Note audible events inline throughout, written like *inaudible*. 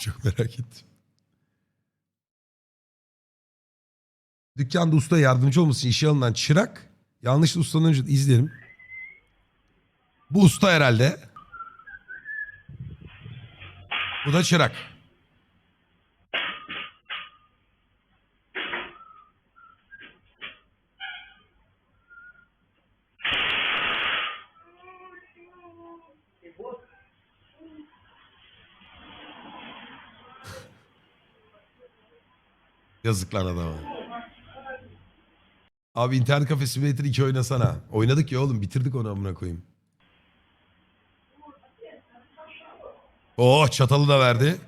Çok merak ettim. Dükkanda usta yardımcı olması için işe alınan çırak yanlışlıkla ustanın önce izleyelim. Bu usta herhalde. Bu da çırak. Yazıklar adama. Abi internet kafe simulator 2 oynasana. Oynadık ya oğlum bitirdik onu amına koyayım. Oh çatalı da verdi.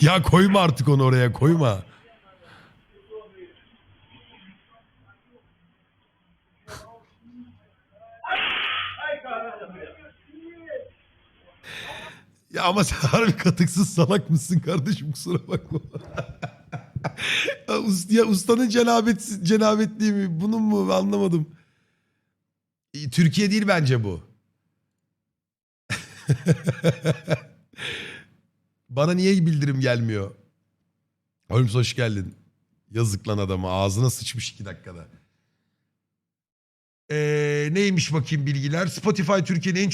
Ya koyma artık onu oraya koyma. Ya ama sen *laughs* harbi katıksız salak mısın kardeşim kusura bakma. *laughs* ya, us- ya ustanın cenabetsiz, cenabetliği mi bunun mu anlamadım. Türkiye değil bence bu. *laughs* Bana niye bildirim gelmiyor? Holmes hoş geldin. Yazık lan adama ağzına sıçmış iki dakikada. Ee, neymiş bakayım bilgiler? Spotify Türkiye'nin en çok